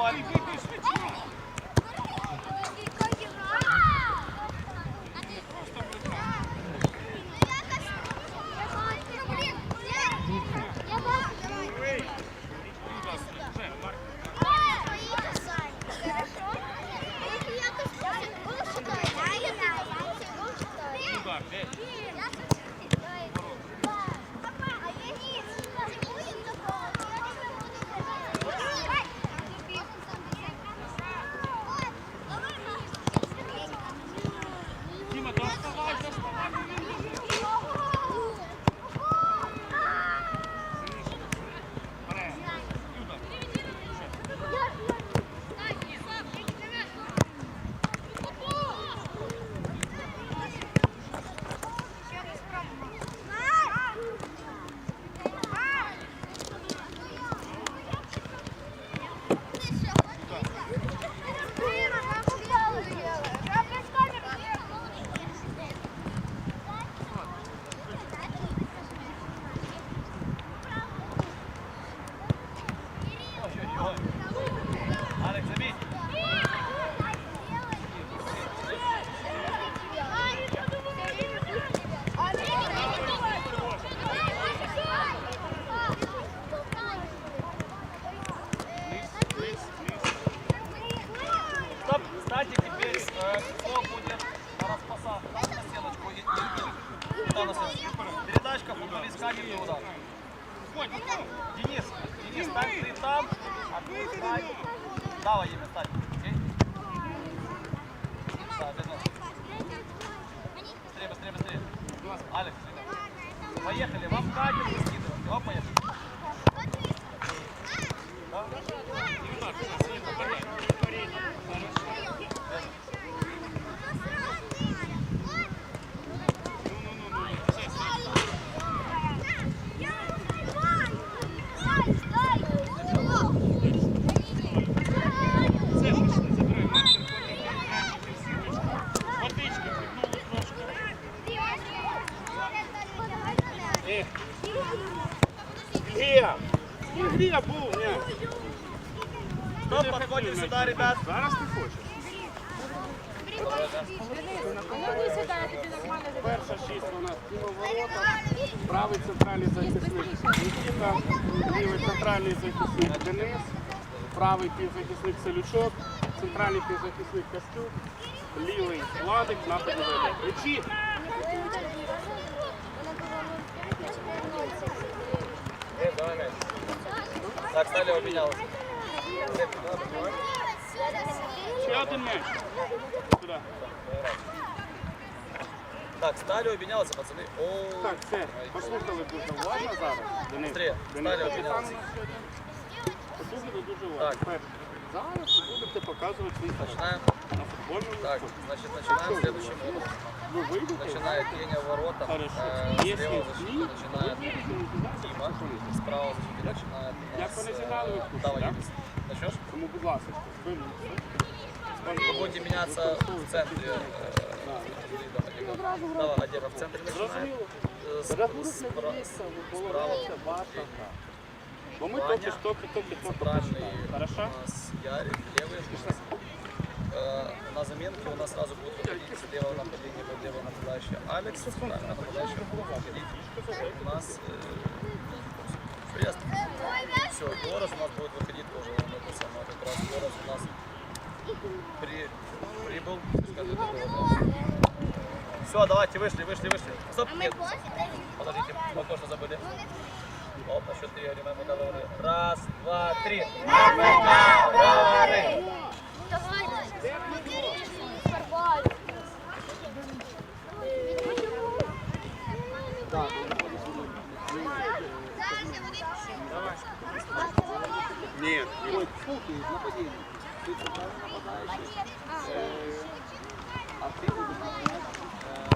one. Давай, Еме, стань. Центральний захисник Нікіта, лівий центральний захисник Денис, правий півзахисник Селючок, центральний півзахисник Костюк, лівий Владик, нападі веде. Ключі! Так, стали обменялась. Ще один м'яч. Сюди. Так, стали обменялся, пацаны. О, Так, все, послухали дуже уважно зараз. Денис, Быстрее, Денис, стали капітан обмінялися. на сьогодні. Послухайте дуже уважно. Так. Перше, зараз ви будете показувати свій талант начинаем. на футбольному Так, полі. значит, начинаем следующим минут. Ви вийдете, Начинает Деня в воротах. Хорошо. Э, Если слева защиты ні, ви начинает будете наблюдати Дима. футболіста. Справа защиты начинает у Як нас, вони зіграли, ви в э, курсі, Давай, да? Денис. Начнешь? Тому, будь ласка, зверніться. Вы будете меняться в центре. э, Давай, Адера в центре начинает. Зрозуміло. Э, с- Рахунок с- не спра- дивіться, справа це ваша гра. Бо ми Ваня. тільки що, тільки тільки центральный починали. Хорошо? у нас Ярик, левый. Э, На заменке у нас сразу будут выходить с левого нападения под левого нападающий Алекс, центральный нападающий будет выходить у нас э, Брест. Все, Горос у нас будет выходить тоже на это самое, как раз Горос у нас при, прибыл, скажи, Все, давайте, вышли, вышли, вышли. Стоп, нет, подождите, мы кое-что забыли. Оп, на счет три говорим МК говори. Раз, два, три. МК говори. Ні, ні. Ты центральный нападающий. А ты будешь менять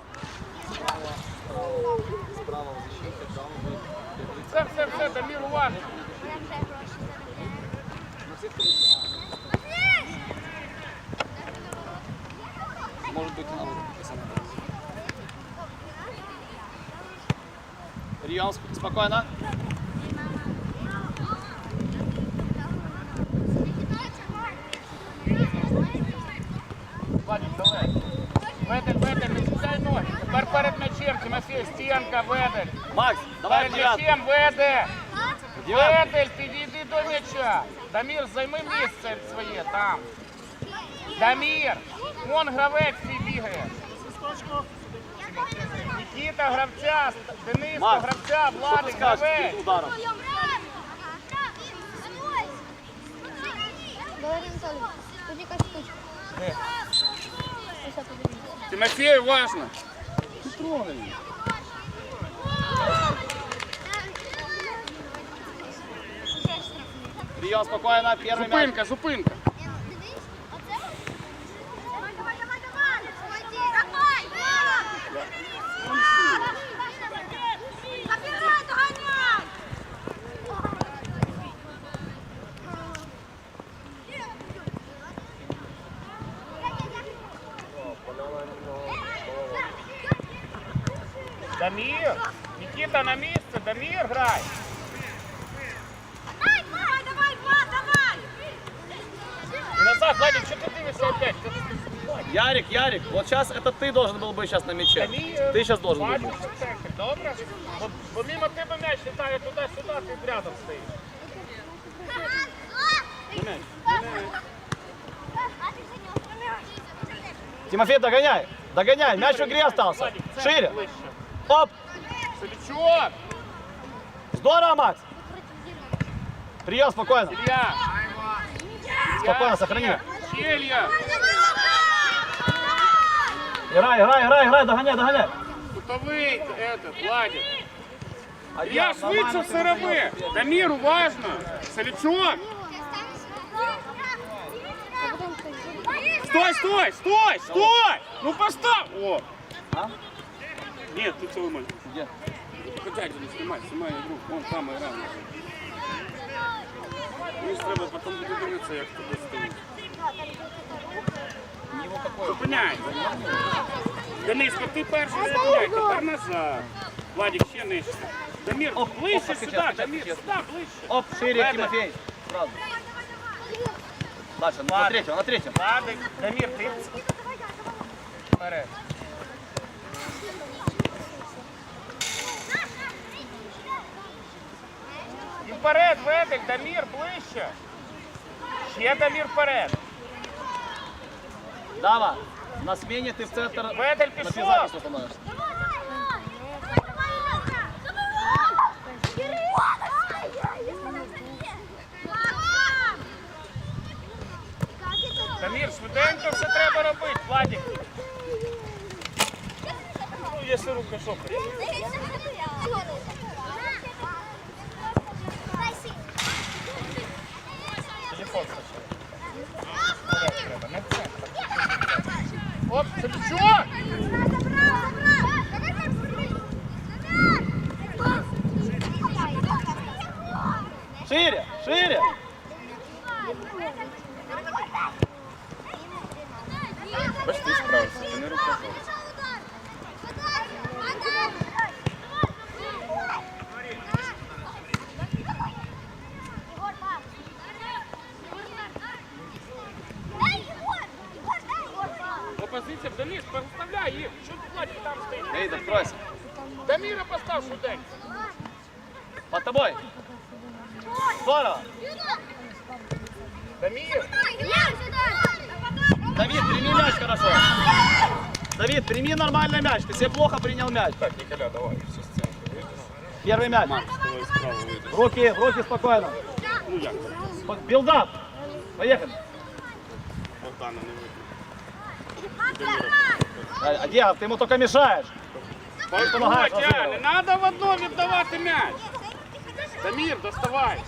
справа, позициях. Может быть, надо написано. Риал, спокойно. Тимофей, стінка, ведель. Макс, давай Перед девятку. м'ячем веде. Девятку. Ведель, підійди до м'яча. Дамір, займи місце своє там. Дамір, вон гравець твій бігає. Нікіта гравця, Денис Макс, гравця, Владик гравець. Ударов? Валерій Анатолійович, тут якась штучка. Де? Ось я подивіться. Тимофей, уважно. Прием спокойно, первый мяч. Зупинка, зупинка. Дамір, Нікіта на місце, Дамір грай. І назад, Владик, що ти дивишся опять? Ти- Ярик, Ярик, вот сейчас это ты должен был быть сейчас на мяче. Дамір, Ты сейчас должен был Владик, быть. в центрі, добре? Бо, бо мимо тебе м'яч літає туди-сюди, ти рядом стоїш. Тимофей, догоняй. Догоняй, мяч в игре остался. Владик, в центр Шире. ближче. Оп. Савічок, Здорово, Макс. Прием спокойно. Илья. Спокойно, сохрани. Илья. Играй, играй, играй, играй, догоняй, догоняй. Кутовий, этот, Владик. А Я швидше все роби. Дамір, уважно. Салічок. Стой, стой, стой, стой! Ну постав! О! А? Нет, тут целый матч. Где? Хотя не снимай, снимай игру. Вон там игра. Мені ж треба потім буде дивитися, як туди стоїть. Зупиняй. Дениско, ти перший зупиняй, тепер назад. Владик, ще нижче. Дамір, Оп, ближче оп, сюди, покачай, Дамір, сюди, ближче. Оп, шире, Веда. Тимофей. Сразу. Дальше, на Ладно. третьем, на третьем. Владик, Дамір, ти вперед. Вперед, Ведик, Дамір, ближче. Ще Дамір вперед. Дава, на смене ты в центр Ведель на пішов. становишься. Дамір, швиденько все треба робити, Владик. Ну, якщо рука шопить. Телефон спочатку. Вперед треба, не в центр. Оп, Савічок! Шире, шире. Бач, ти справився, ти не рука Опозиція, Дамір, переставляй їх. Що ти Владик там стоїть? Эй, откройся. Даміра постав швиденько. Под тобой. Здорово. Дамір, Давид, прими мяч хорошо. Давид, прими нормально мяч. Ты себе плохо принял мяч. Так, Николя, давай, все с центра. Первый мяч. Давай справа вийдеш. В руки, в руки спокойно. Ну як? Спок- Билдап. Поехали. Богдана не видно. А, а Диего, ты ему только мешаешь. помагаєш Володя, не розігрувати. треба в одно віддавати м'яч. Дамір, доставай.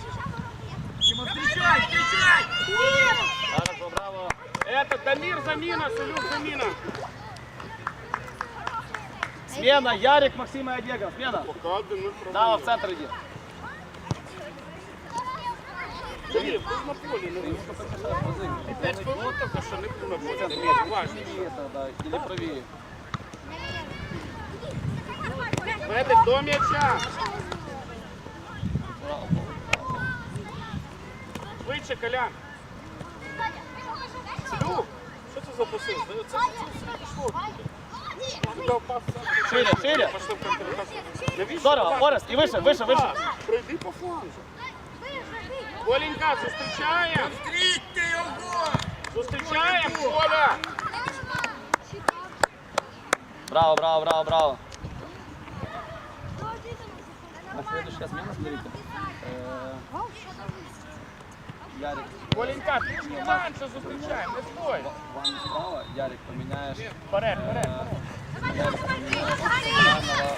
Хорошо, браво. Это Дамир замена, Салюк замена. Смена, Ярик, Максим и Олега. Смена. Дамир Дава в центр иди. Дамир, ти на полі не вийшов. П'ять хвилин тільки що не був на полі. Дамир, важно. Это, да, или до м'яча. Швидше, Колян. Салюк, що це за посил? Це, це, це, це пішло. Шире, шире. Здорово? Орест, і вище, вище, вище. Пройди по флангу. Коленька, зустрічаємо. Зустрічаємо, Коля. Браво, браво, браво, браво. На следующая смена, смотрите. Э, Ярик, Коленька, ти ж менше зустрічаємо, не стой. вам справа, Ярик, поменяешь. Вперед, вперед. э, Ярик, поменяешь Иванова.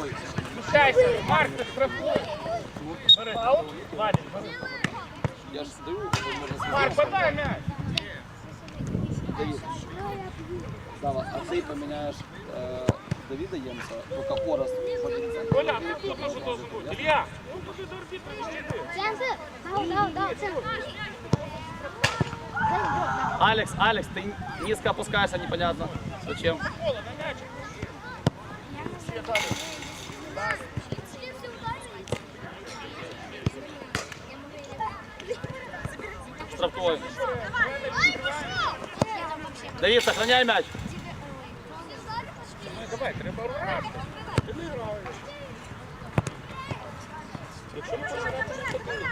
Ой, Сміщайся, Марк, ти штрафуй. Бери. Вадик, бери. я же даю, вы можете Марк, подай м'яч. Давид. Дава, а ты поменяешь э, Давида Емса, пока Орест поднимется. Коля, ти тут може должен бути. Ілля, ну туди до арбітра відійди. Сенсор. Дал, дал, дал. Сенсор. Алекс, Алекс, ты низко опускаешься, непонятно. Зачем? Кола, на м'ячик. Всі далі. Штрафной. Давид, сохраняй мяч. Ну, Давай, треба грати. Ти не граєш. Якщо не хочеш грати, то чотири.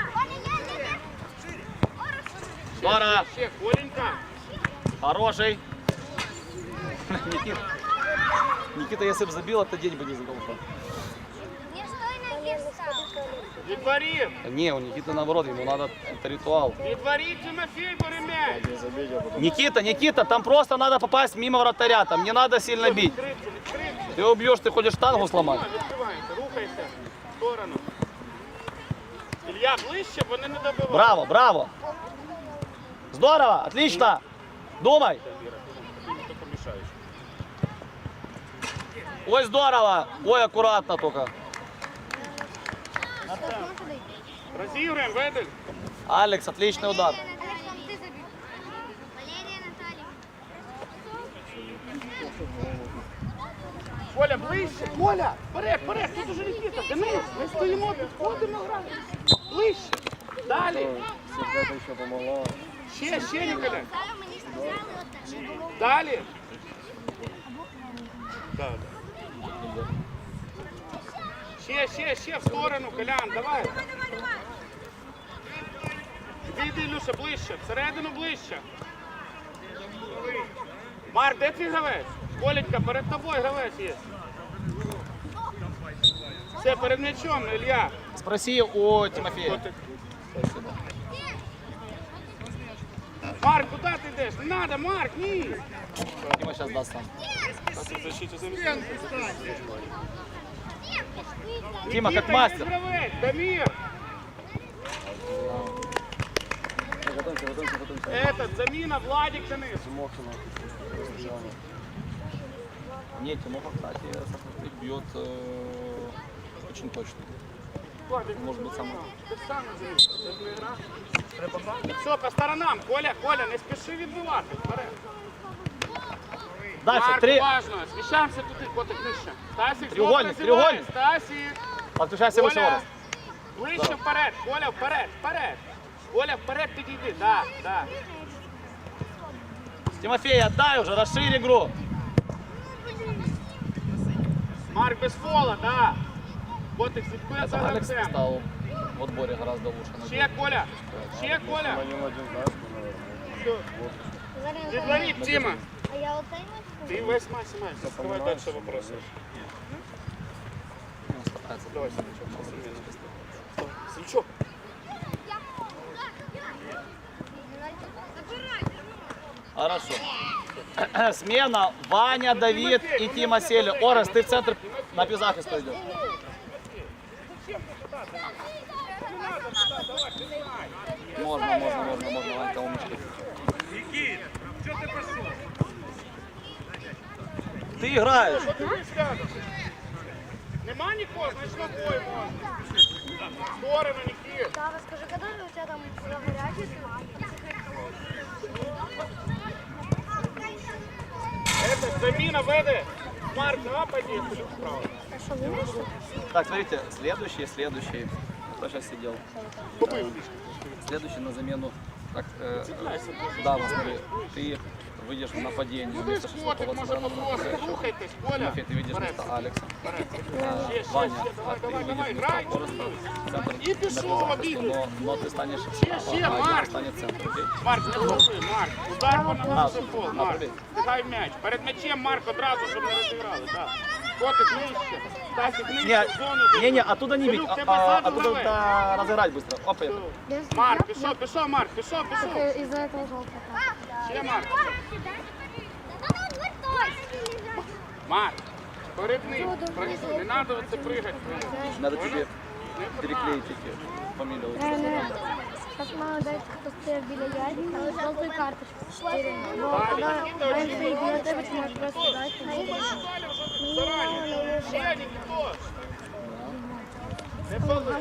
Здорово. Ще, Коленька. Хороший. Никита. Никита, если бы забил, это день бы не задался. Не стой на местах. Відворі. Не, у Никиты наоборот, ему надо, это ритуал. Відворі, Тимофій, бери м'яч. Никита, Никита, там просто надо попасть мимо вратаря, там не надо сильно бить. Відкриться, відкриться. Ты убьешь, ты хочешь штангу сломать. Відкриваємося, рухайся. В сторону. Ілля, ближче, вони не добивають. Браво, браво. Здорово, отлично. Думай. Ой, здорово. Ой, аккуратно только. Розігруємо, Ведель. Алекс, отличный удар. Коля, ближче. Коля, вперед, вперед, тут уже Нікіта. Денис, ми стоїмо, підходимо, граємо. Ближче. Далі. Ще, ще, Ніколя. Сказали, от, не було. Далі. Далі. Ще, ще, ще в сторону, Колян, давай. Іди, іди, Люша, ближче, всередину ближче. Марк, де твій гравець? Коленька, перед тобою гравець є. Все, перед м'ячом, Ілля. Спроси у Тимофея. Марк, куди ти йдеш? Не треба, Марк, ні. Дима сейчас даст сам. Тима, как Нікіта, мастер. є гравець, Дамір. Готовься, готовься, готовься. Этот, заміна, Владик Денис. Нет, Тимоха, кстати, Сахарчук бьет э, очень точно. Может быть, сам. Ти ж сам розумієш, це ж не гра. Треба брати. Все, по сторонам. Коля, Коля, не спіши відбивати. Вперед. Дальше, Марк, три. уважно. Сміщаємося туди, котик нижче. Стасік, Треугольник, треугольник. Стасік. Подключайся выше Коля, Орес. ближче вперед. Коля, вперед, вперед. Коля, вперед підійди. Да, да. Тимофей, отдай уже, расширь игру. Марк без фола, да. Котик, слідкує за Алекс гравцем. стал в отборе гораздо лучше. Ще, Коля. Ще, Коля. Все. Зараз Відворіть, Тіма. А я оцей матч Ти весь матч маєш. Давай далі вопроси. Он старается. Давай. Сергійчук. Хорошо. Смена. Ваня, Давид и Тима сели. Орес, ты в центр на пизахист идешь. Можно, можно, можно, можно. Ванька умничка. Ты играешь. Подивись рядом. Нема нікого, значить на бой можна. Сторону, Нікіт. Да, расскажи, когда же у тебя там горячий Это заміна веде. Марк, нападі, плюс справа. Так, смотрите, следующий, следующий Кто сейчас сидел? Следующий на замену. Так, э, э, да, вот смотри, ты выйдешь в нападение. Ну, вместо десь котик, шестого може пацана. попросить. Рухайтесь, Коля. Тимофей, ты видишь Вперед, вместо Алекса. вперед. Э, Ще, ще, Ваня, ще, а давай, ты давай, видишь давай, вместо грай, Ореста центр І пішов, на обігли. но, но ты станешь Ще, справа, ще, а Марк. Яр станет центр, окей? Марк, не голови, Марк. Удар по На, ногам фол, на, Марк. пробей. Встигай м'яч. Перед м'ячем Марк одразу, щоб не розіграли. Так. Котик нижче. Стасик нижче, Не, в зону. не, не, оттуда не бить, Салюк, а, тебе а, ззаду оттуда гравець. да, разыграть быстро. Опа, это. Марк, пішов, пішов, Марк, пішов, пішов. Только из-за этого желтого. Ще Марк. Марк, перед ним. Працюй, не треба оце пригати. Надо тебе переклеить эти фамилию. Наверное, сейчас мама дает, кто стоит біля яйця, але желтую карточку. Четыре. Но когда Бен стоит на тебе, ты можешь просто дать. Ще ніхто. Не пали.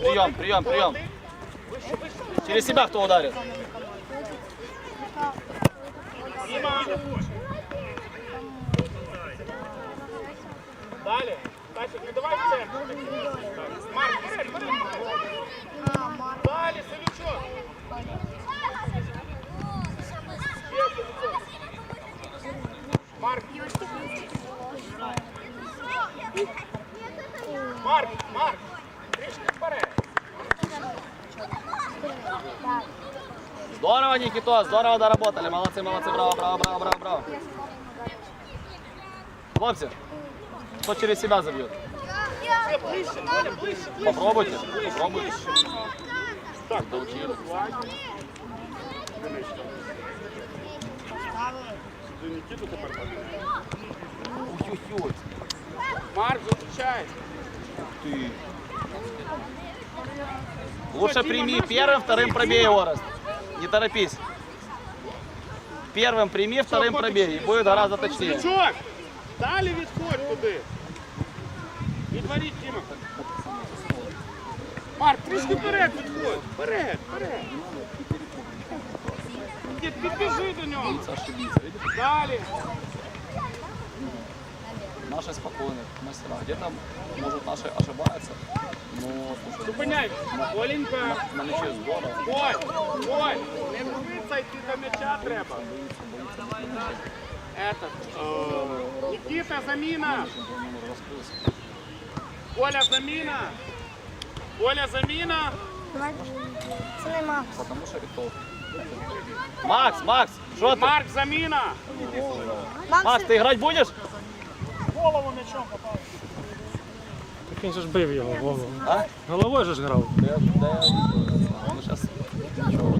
Прием, прием, прием. Через себя кто ударит? Тіма. Далі. Стасик, не давай в центр. Марк, вперед, вперед. Далі, Салючок. Ще Салючок. Марк. Марк, Марк. Трішки вперед. Здорово, Никито, здорово доработали. Молодцы, молодцы, браво, браво, браво, браво, браво. Хлопцы, кто через себя забьет? Ще ближче, Коля, ближче, ближче. Попробуйте, попробуйте. Так, долучили. Сюди Нікіту тепер подивимо. Ой-ой-ой, Марк, зустрічай. ты. Лучше прими первым, вторым пробей, Орест. Не торопись. Первым прими, вторым пробей. И будет гораздо точнее. Салючок, далі відходь туди. Марк, трішки вперед відходь. Вперед, вперед. Дід, підбіжи до нього. Ошибиться, видишь? Далі. Наши спокойные мастера. Где-то, может, наши ошибаются. Но, слушай, Зупиняй. Оленька. на мяче здорово. Ой, ой, не дивиться, йти до м'яча треба. Этот, е, Нікіта, заміна. Раскрылся. Коля, заміна. Коля, заміна. Це нема. Потому что это Макс, Макс, что ты? Марк, заміна. Макс, ты играть будешь? Так він же ж бив його голову. А? Головою же ж грав. Да, я- да, я видел. Ну, сейчас. Ничего.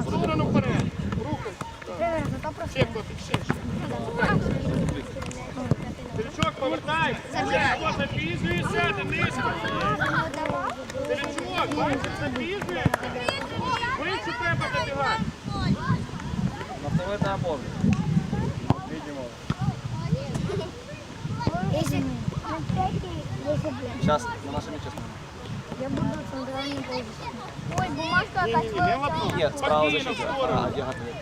В сторону вперед. Рухай. Тренер, зато просто. Ще котик, ще, ще. повертай. Стрічок, запізнюєшся, Дениска. Стрічок, бачиш, запізнюєшся. Вище треба добігати. На второй это я. Видимо. Если, ну, если, Сейчас на нашем мяче. я буду центральным позицией. Ой, бумажка лапну. Нет, справа защита. А, где готовит?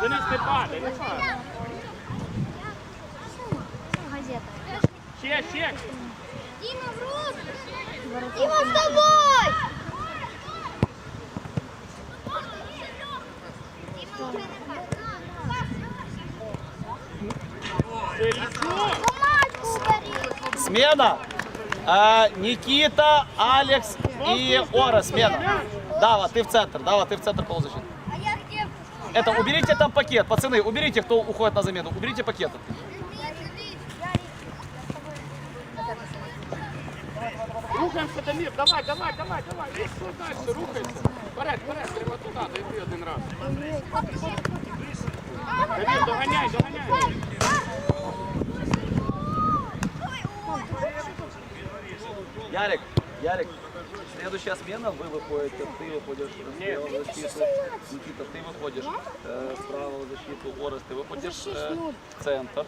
Денис, не. Ще, ще. Дима, в рот! Дима, ударил! Смена. А, Никита, Алекс и Ора. Смена. Дава, ты в центр. Дава, ты в центр полузащиты. А? Это, уберите там пакет, пацаны, уберите, кто уходит на замену. Уберите пакеты. Рухаємося, Дамір, давай, давай, давай, давай. І що далі, рухайся. Вперед, вперед, треба туди, дойти один раз. Дамір, доганяй, доганяй. Ярик, Ярик, следующая смена, вы выходите, ты выходишь слева в защиту, Никита, ты выходишь э, справа в защиту, Орес, ты выходишь э, в центр.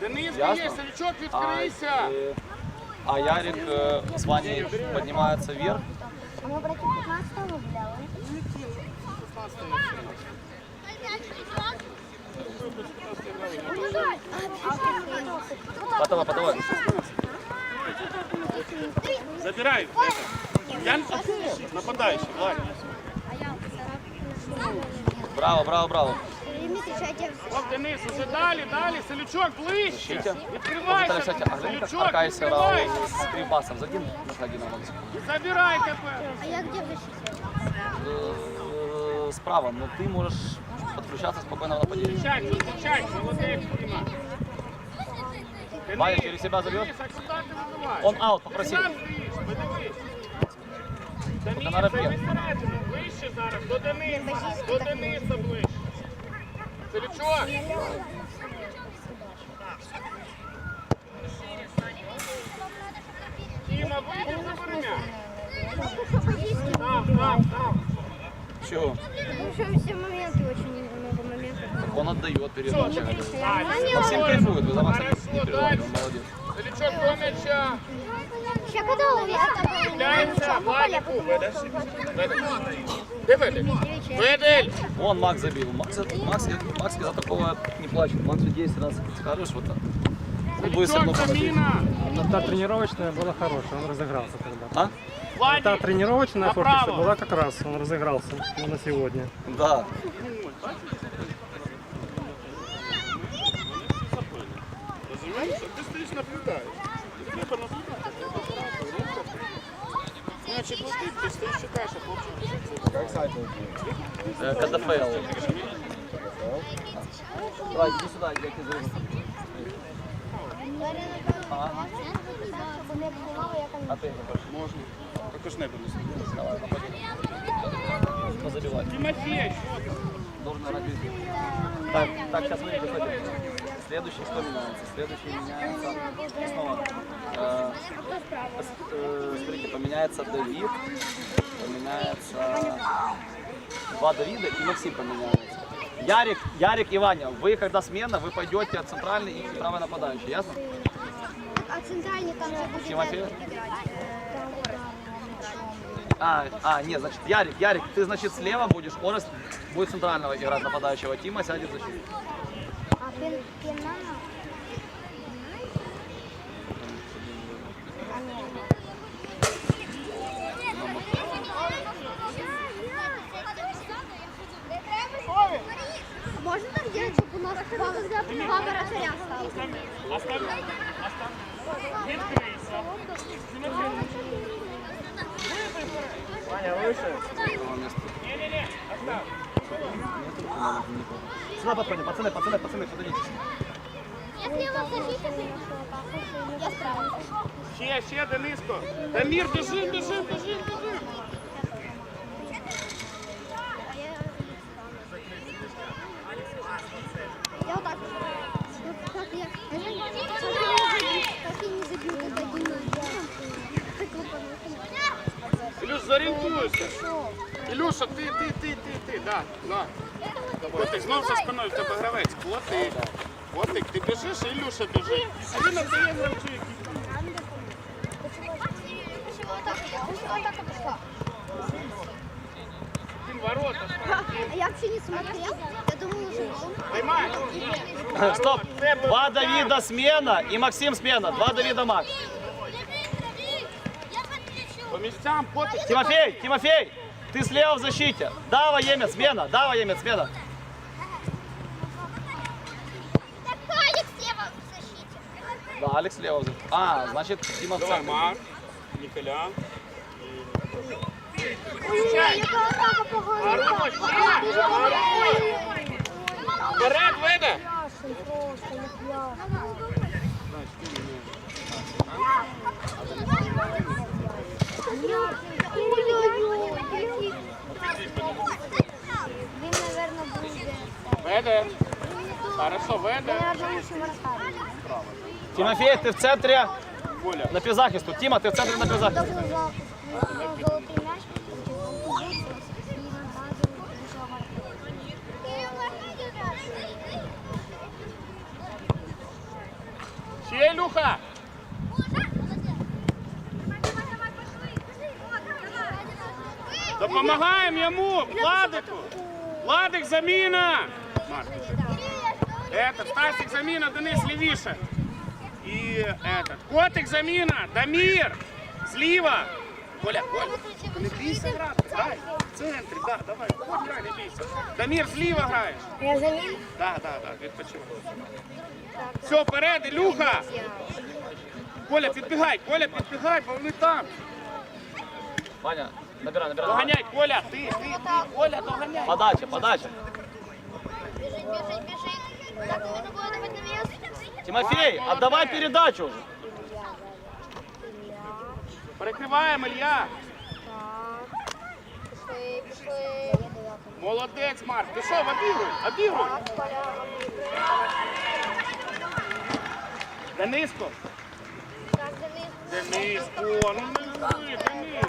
Денис, Ясно. є, Савічок, А, відкрийся. э, а Ярик э, с Ваней поднимается вверх. Мы против 15 гуляли. Потова, потова. Забирай. Я нападающий. Браво, браво, браво. Оп, Денис, уже далі, далі, Селючок ближче. Защите. Відкривайся. Кстати, кстати, а глянь, как Селючок, Аркай сыграл відкривайся. с Кривбасом. Задин на шаге на Макс. Забирай тепер. А я где в защите? Э, Справа, но ты можешь подключаться спокойно в нападение. Зустрічай, зустрічай, молодець, Діма. Ваня Денис, через себя забьет. Денис, а куди ти вибиваєш? Он аут попросил. Сам стоїш, подивись. Денис, на рибки. зайди всередину, ближче зараз, до Дениса, до Дениса ближче. Селючок. Діма, вийди за бороня. Там, там, там. Чего? Ну что, все моменты очень много моментов. Он отдает передачу. А, Максим кайфует, вы за Максом Хорошо, не переживайте, дальше. он молодец. Селючок до м'яча. Сейчас когда у меня Стріляється, Владику. Де Ведель? Ведель! Вон Макс забил. Макс, Макс, Макс за такого не плачет. Макс же 10 раз хорош вот так. Он будет все равно Селючок, победить. заміна. Но та тренировочная была хорошая, он разыгрался тогда. А? Та Владик, тренировочная Направо. фортица была как раз, он разыгрался ну, на сегодня. Да. розумієш? Ти стоїш наблюдаєш. Треба наблюдати. Значить, летить, ти стоїш чекаєш, а хлопчик. Э, КДФЛ. Давай, иди сюда, я тебе зову. А ты Можна. Також небо не стоїть. давай, забивает? Тимофей. Должен играть. Так, так, сейчас смотрите, смотрите. Следующий что меняется? Следующий меняется снова. Э, э, смотрите, поменяется Давид, поменяется два Давида и Максим поменяется. Ярик, Ярик и Ваня, вы когда смена, вы пойдете центральный и правый нападающий, ясно? А центральный там же будет Тимофей? А, а, нет, значит, Ярик, Ярик, ты, значит, слева будешь, Орест будет центрального играть нападающего, Тима сядет в защиту. А пен, пенана? Можно так делать, чтобы у нас два, два вратаря осталось? Оставь. Оставь. Відкрийся. Ні-ні-ні, остав. Сюда подходи, пацаны, пацаны, пацаны, подойдите. Если я вам защиту, я справлюсь. Ще, ще, Дениско. Дамір, біжи, біжи, біжи, біжи. Я вот так. Вот как я. Как я не забью, как я не забью, когда Дима сделал. Так выполнил. Ілюш, зорієнтуйся. Ілюша, ти, ти, ти, ти, ти, да, да. Котик, знов за спиною в тебе гравець. Котик, котик, ти біжиш, і Ілюша біжить. А він віддає гравцю, який Почему вот так? Почему вот так пошла? він ворота. А я вообще не смотрел. Я думала, уже гол. Поймай. Стоп! Два Давида смена и Максим смена. Два Давида Макс. По місцям, котик. Тимофей, Тимофей, ты слева в защите. Дава Емец, смена. Дава Емец, смена. Да, Алекс слева в защите. А, значит, Тима в Давай, центре. Марк, Ніколя. Ой, яка атака погана. Хорош, ще, хорош. Вперед, веде. Яшин просто, як яшин. Ой-ой-ой, Веде. Хорошо, веде. Тимофей, ты в центре на пизахисту. Тима, ты в центре на що Ще, Ілюха. Допомагаємо йому, Владику. Владик, заміна! Этот, Стасик, заміна, Денис, лівіше. І этот, Котик, заміна, Дамір, зліва. Коля, Коля, не бійся грати, грай. В центрі, да, давай, Коля, грай, не бійся. Дамір, зліва граєш. Я за ним. Так, так, так, відпочивай. Все, вперед, Ілюха! Коля, підбігай, Коля, підбігай, бо вони там. Ваня, набирай, набирай. Доганяй, Коля, ти, ти, ти, Коля, доганяй. Подача, подача. Бежит, бежит, бежит. Так, нужно было давать навес. Тимофей, отдавай передачу уже. Перекриваємо, Ілья. Пішли, пішли. Молодець, Марк. Пішов, обігруй, обігруй. Дениско. Так, Денис. Дениско, ну не ви, Денис.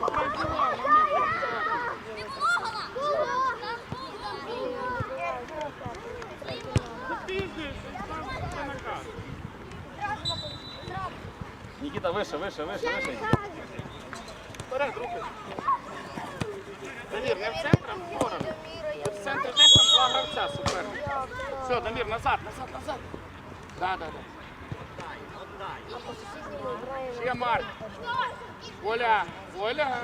Запізнюєшся, Никита, выше, выше, выше, выше. Вперед, руки. Дамір, не в центр, а в сторону. От в центрі десь там два гравця, супер. Все, Дамір, назад, назад, назад. Да, да, да. Ще Марк. Оля, Оля.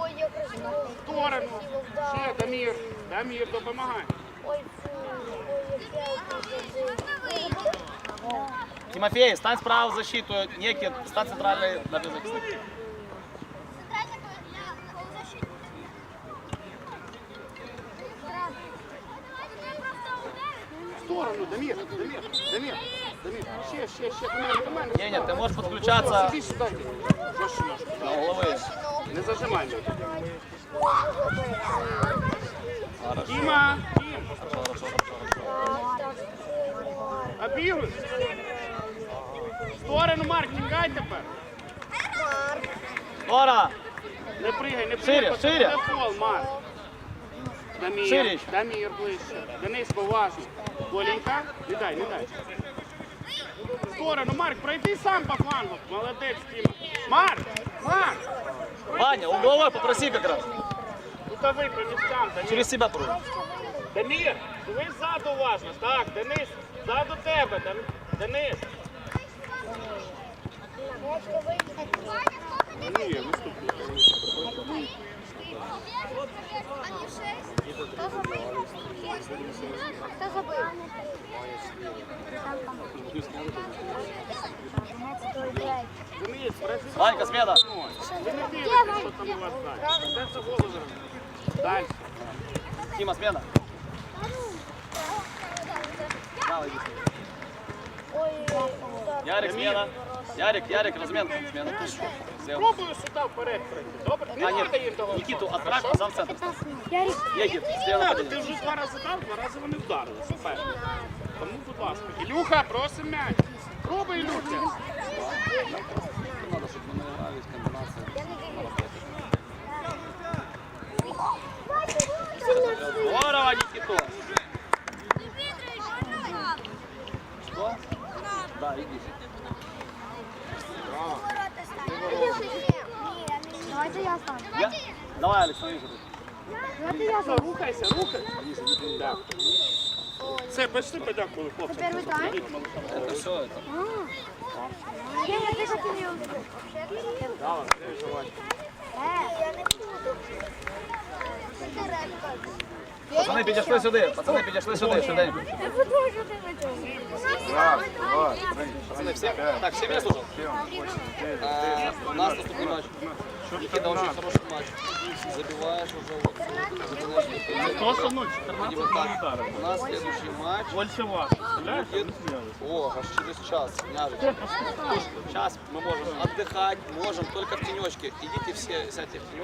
Ой, я красиво. В сторону. Ще Дамір. Дамір, допомагай. Ой, фу. Ой, я п'ять. Тимофей, стань справа в защиту. Некий, стань центральный на безопасность. В сторону, Дамір, Дамір, Дамір. Дамір, ще, ще, ще. До мене, до мене. Не, не, ты можешь подключаться Сиди сюди. Жорстче ножку. на угловые. Не зажимай. мене. Хорошо, Діма, Дім, хорошо, хорошо, хорошо. обігруй. В Марк, тікай тепер. Скоро! Не пригай, не Шире, пригай, шире. це фол, Марк. Дамір, Шире ще. Дамір ближче. Денис, поважно. Коленька, не дай, не дай. В сторону, Марк, пройди сам по флангу. Молодець, Діма. Марк, Марк. Ваня, угловой попроси как раз. Кутовий по місцям, Дамір. Через себя пробуй. Дамір, дивись ззаду уважно. Так, Денис, ззаду тебе, Ден- Денис. Ні, виступний. Хто забив? Хто забив? Денис, працюй. Ванька, смена. Ви не вірите, що там у вас далі. Де це голову? Далі. Тима, смена. Давай, иди. Ярик, смена. Ярик, Ярик, разменка. Смена. Пробую сюди вперед пройти. Добре? Не А, треба їм того. Никиту отправь в центр. Ярик, Едет, Не треба, ти вже два рази дав, два рази вони вдарили. Супер. Тому, будь ласка. Ілюха, просим м'яч. Пробуй, Ілюха. Надо. Здорово, Никитос. Что? Да, иди. Давайте я стану. Я? Давай, Алекс, навіщо тут? Давайте я Все, рухайся, рухайся. Так. Все, пішли подякували, хлопці. Тепер ви так? Ідіть, малыша. Это все, это. Я не ти хотів його. Давай, давай. Я не буду. Пацани, підійшли сюди, пацани, підійшли сюди, швиденько. Я буду вже дивитися. Пацаны, все, так, все меня слушал? А, у нас наступный матч. Никита, очень хороший матч. Забиваешь уже вот. Просто, ну, И. У нас следующий матч. Больше вас. О, аж через час. Сейчас мы можем отдыхать, можем только в тенечке. Идите все, сядьте в тенечке.